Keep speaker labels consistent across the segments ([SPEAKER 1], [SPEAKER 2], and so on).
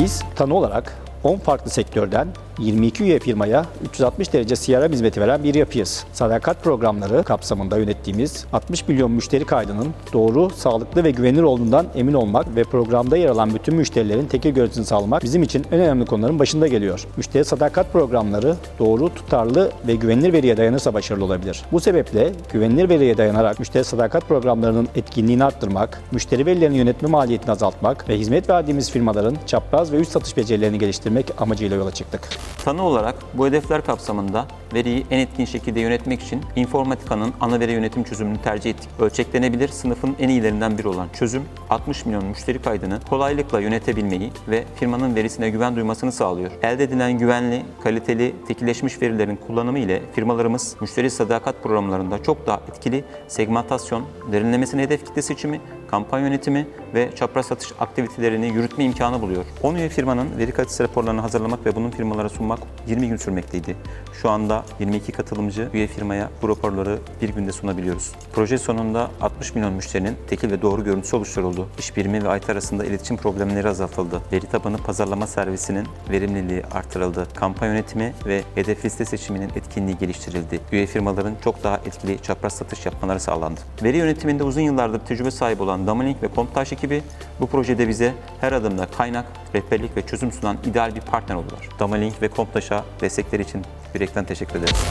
[SPEAKER 1] Biz tanı olarak 10 farklı sektörden 22 üye firmaya 360 derece CRM hizmeti veren bir yapıyız. Sadakat programları kapsamında yönettiğimiz 60 milyon müşteri kaydının doğru, sağlıklı ve güvenilir olduğundan emin olmak ve programda yer alan bütün müşterilerin tekil görüntüsünü sağlamak bizim için en önemli konuların başında geliyor. Müşteri sadakat programları doğru, tutarlı ve güvenilir veriye dayanırsa başarılı olabilir. Bu sebeple güvenilir veriye dayanarak müşteri sadakat programlarının etkinliğini arttırmak, müşteri verilerini yönetme maliyetini azaltmak ve hizmet verdiğimiz firmaların çapraz ve üst satış becerilerini geliştirmek amacıyla yola çıktık.
[SPEAKER 2] Tanı olarak bu hedefler kapsamında veriyi en etkin şekilde yönetmek için informatikanın ana veri yönetim çözümünü tercih ettik. Ölçeklenebilir sınıfın en iyilerinden biri olan çözüm 60 milyon müşteri kaydını kolaylıkla yönetebilmeyi ve firmanın verisine güven duymasını sağlıyor. Elde edilen güvenli, kaliteli, tekilleşmiş verilerin kullanımı ile firmalarımız müşteri sadakat programlarında çok daha etkili segmentasyon, derinlemesine hedef kitle seçimi, kampanya yönetimi ve çapraz satış aktivitelerini yürütme imkanı buluyor. 10 üye firmanın veri kalitesi raporlarını hazırlamak ve bunun firmalara sunmak 20 gün sürmekteydi. Şu anda 22 katılımcı üye firmaya bu raporları bir günde sunabiliyoruz. Proje sonunda 60 milyon müşterinin tekil ve doğru görüntüsü oluşturuldu. İş birimi ve IT arasında iletişim problemleri azaltıldı. Veri tabanı pazarlama servisinin verimliliği artırıldı. Kampanya yönetimi ve hedef liste seçiminin etkinliği geliştirildi. Üye firmaların çok daha etkili çapraz satış yapmaları sağlandı. Veri yönetiminde uzun yıllardır tecrübe sahibi olan Damalink ve Comptaş ekibi bu projede bize her adımda kaynak, rehberlik ve çözüm sunan ideal bir partner oldular. Damalink ve Comptaş'a destekleri için yürekten teşekkür ederiz.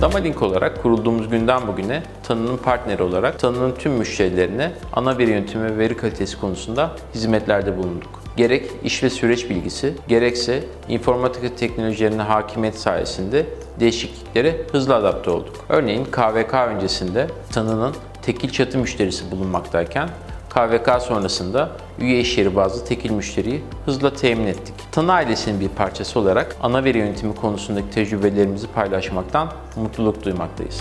[SPEAKER 3] Damalink olarak kurulduğumuz günden bugüne Tanı'nın partneri olarak Tanı'nın tüm müşterilerine ana veri yönetimi ve veri kalitesi konusunda hizmetlerde bulunduk. Gerek iş ve süreç bilgisi, gerekse informatika teknolojilerine hakimiyet sayesinde değişikliklere hızlı adapte olduk. Örneğin KVK öncesinde Tanı'nın tekil çatı müşterisi bulunmaktayken KVK sonrasında üye iş yeri bazlı tekil müşteriyi hızla temin ettik. Tanı ailesinin bir parçası olarak ana veri yönetimi konusundaki tecrübelerimizi paylaşmaktan mutluluk duymaktayız.